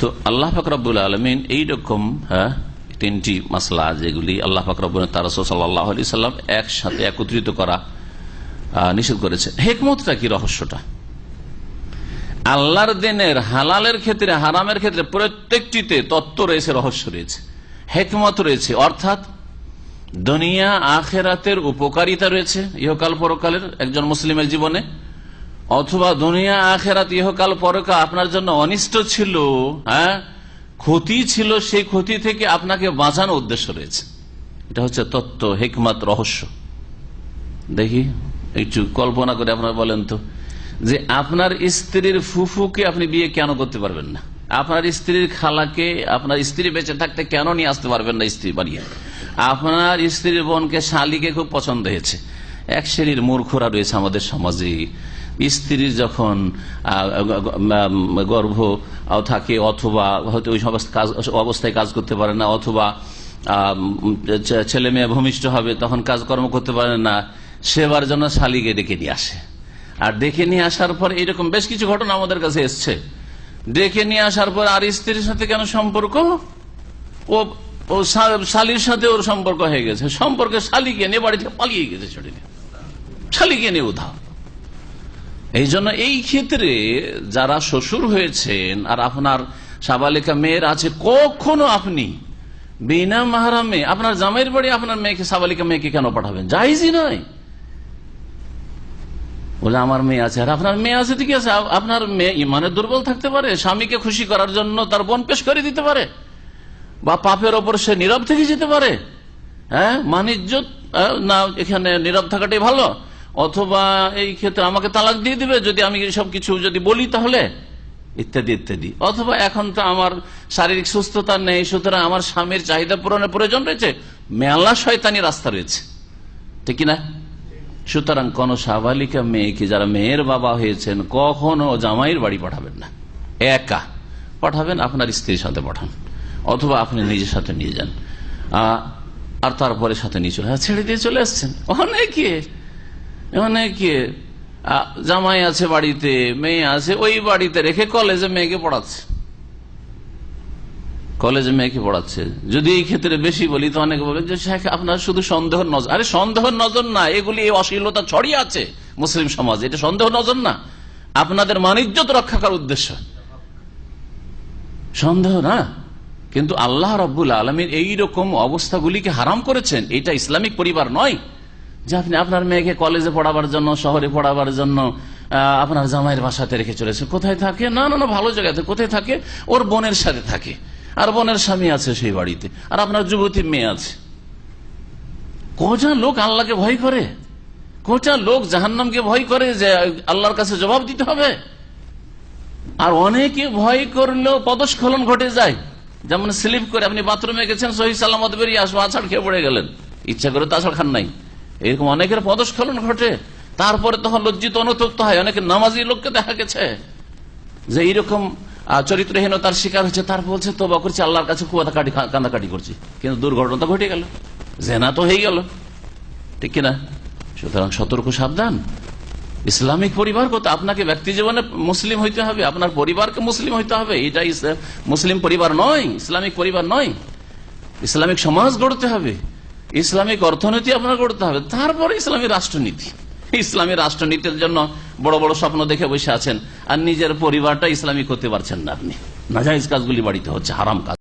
তো আল্লাহ ফাকরাবুল আলমিন এইরকম হ্যাঁ তিনটি মাসলা যেগুলি আল্লাহ ফাকরাবুল তারসো সাল্লাহ আলি সাল্লাম একসাথে একত্রিত করা নিষেধ করেছে। হেকমতটা কি রহস্যটা? আল্লাহর দিনের হালালের ক্ষেত্রে, হারামের ক্ষেত্রে প্রত্যেকটিতে তত্ত্ব রয়েছে, রহস্য রয়েছে, হেকমত রয়েছে, অর্থাৎ দুনিয়া, আখেরাতের উপকারিতা রয়েছে, ইহকাল পরকালের একজন মুসলিমের জীবনে অথবা দুনিয়া, আখেরাত, ইহকাল, পরকাল আপনার জন্য অনিষ্ট ছিল হ্যাঁ? ক্ষতি ছিল, সেই ক্ষতি থেকে আপনাকে বাঁচানো উদ্দেশ্য রয়েছে। এটা হচ্ছে তত্ত্ব, হেকমাত, রহস্য। দেখি, একটু কল্পনা করে আপনারা বলেন তো, যে আপনার স্ত্রীর ফুফুকে আপনি বিয়ে কেন করতে পারবেন না? আপনার স্ত্রীর খালাকে, আপনার স্ত্রী বেঁচে থাকতে কেন নিয়ে আসতে পারবেন না স্ত্রী বাড়িয়ে আপনার স্ত্রীর বোনকে শালিকে খুব পছন্দ হয়েছে। এক শ্রেণির মূর্খরা রয়েছে আমাদের সমাজে। স্ত্রীর যখন গর্ভ থাকে অথবা হয়তো ওই অবস্থায় কাজ করতে পারে না, অথবা ছেলে মেয়ে ভূমিষ্ঠ হবে, তখন কাজকর্ম করতে পারে না, সেবার জন্য শালিকে ডেকে নিয়ে আসে। আর ডেকে নিয়ে আসার পর এরকম বেশ কিছু ঘটনা আমাদের কাছে এসছে। ডেকে নিয়ে আসার পর আর স্ত্রীর সাথে কেন সম্পর্ক? ও ও শালির সাথে ওর সম্পর্ক হয়ে গেছে। সম্পর্কে শালিকে নিয়ে বাড়ি থেকে পালিয়ে গেছে শালিকে নিয়ে উধাও। এই জন্য এই ক্ষেত্রে যারা শ্বশুর হয়েছেন আর আপনার সাবালিকা মেয়ের আছে, কখনো আপনি বিনা মাহারামে আপনার জামাইয়ের বাড়ি আপনার মেয়েকে, সাবালিকা মেয়েকে কেন পাঠাবেন? যাইজই নয়। বলে, আমার মেয়ে আছে। আর আপনার মেয়ে আছে, ঠিক আছে। আপনার মেয়ে ইমানের দুর্বল থাকতে পারে, স্বামীকে খুশি করার জন্য তার বোন পেশ করে দিতে পারে, বা পাপের ওপর সে নীরব থেকে যেতে পারে। হ্যাঁ মানিজ্য না, এখানে নীরব থাকাটাই ভালো। অথবা এই ক্ষেত্রে আমাকে তালাক দিয়ে দিবে যদি আমি সব কিছু যদি বলি তাহলে? ইত্যাদি ইত্যাদি। অথবা এখন তো আমার শারীরিক সুস্থতা নেই সুতরাং আমার স্বামীর চাহিদা পূরণের প্রয়োজন রয়েছে মেলা শয়তানি রাস্তা রয়েছে। ঠিক না সুতরাং কোন সাবালিকা মেয়েকে যারা মেয়ের বাবা হয়েছেন কখনো জামাইয়ের বাড়ি পাঠাবেন না। একা। পাঠাবেন আপনার স্ত্রীর সাথে পাঠান অথবা আপনি নিজের সাথে নিয়ে যান। আর তারপরে সাথে নিয়ে চলে হ্যাঁ, ছেড়ে দিয়ে চলে আসছেন। অনেকে অনেকে জামাই আছে বাড়িতে, মেয়ে আছে, ওই বাড়িতে রেখে কলেজে মেয়েকে পড়াচ্ছে। কলেজে মেয়েকে পড়াচ্ছে। যদি এই ক্ষেত্রে বেশি বলি, তো অনেকে বলে যে, শেখ, আপনার শুধু সন্দেহ নজর আরে, সন্দেহের নজর না, এগুলি এই অশ্লীলতা ছড়িয়ে আছে মুসলিম সমাজ। এটা সন্দেহ নজর না। আপনাদের মানিজ্যত রক্ষা করার উদ্দেশ্য। সন্দেহ না। কিন্তু আল্লাহ রব্বুল আলমীর এইরকম অবস্থাগুলিকে হারাম করেছেন। এটা ইসলামিক পরিবার নয়। যে আপনি আপনার মেয়েকে কলেজে পড়াবার জন্য, শহরে পড়াবার জন্য আপনার জামাইয়ের বাসাতে রেখে চলেছে। কোথায় থাকে? না না না, ভালো জায়গাতে কোথায় থাকে? ওর বোনের সাথে থাকে। আর বোনের স্বামী আছে সেই বাড়িতে। আর আপনার যুবতী মেয়ে আছে। কোটা লোক আল্লাহকে ভয় করে? কোটা লোক জাহান্নামকে ভয় করে যে আল্লাহর কাছে জবাব দিতে হবে? আর অনেকে ভয় করলেও পদস্খলন ঘটে যায়। যেমন স্লিপ করে আপনি বাথরুমে গেছেন, সহি সালামত বেরিয়ে আসব আছাড় খেয়ে পড়ে গেলেন। ইচ্ছা করে তো আছাড় খান নাই। এরকম অনেকের পদস্খলন ঘটে। তারপরে তখন লজ্জিত, অনুতপ্ত হয়। অনেকে নামাজি লোককে দেখা গেছে যে এইরকম চরিত্রহীনতার শিকার হচ্ছে তার বলছে তো বা করছি, আল্লাহর কাছে কাটি কান্দাকাটি করছি। কিন্তু দুর্ঘটনা ঘটে গেল। জেনা তো হয়ে গেল। ঠিক কিনা? সুতরাং সতর্ক, সাবধান। ইসলামিক পরিবার কত? আপনাকে ব্যক্তি জীবনে মুসলিম হইতে হবে। আপনার পরিবারকে মুসলিম হইতে হবে। এটা মুসলিম পরিবার নয়, ইসলামিক পরিবার নয়। ইসলামিক সমাজ গড়তে হবে। ইসলামিক অর্থনীতি আপনার করতে হবে। তারপরে ইসলামী রাষ্ট্রনীতি। ইসলামী রাষ্ট্রনীতির জন্য বড় বড় স্বপ্ন দেখে বসে আছেন। আর নিজের পরিবারটা ইসলামিক হতে পারছেন না আপনি। নাজাইজ কাজগুলি বাড়িতে হচ্ছে, হারাম কাজ।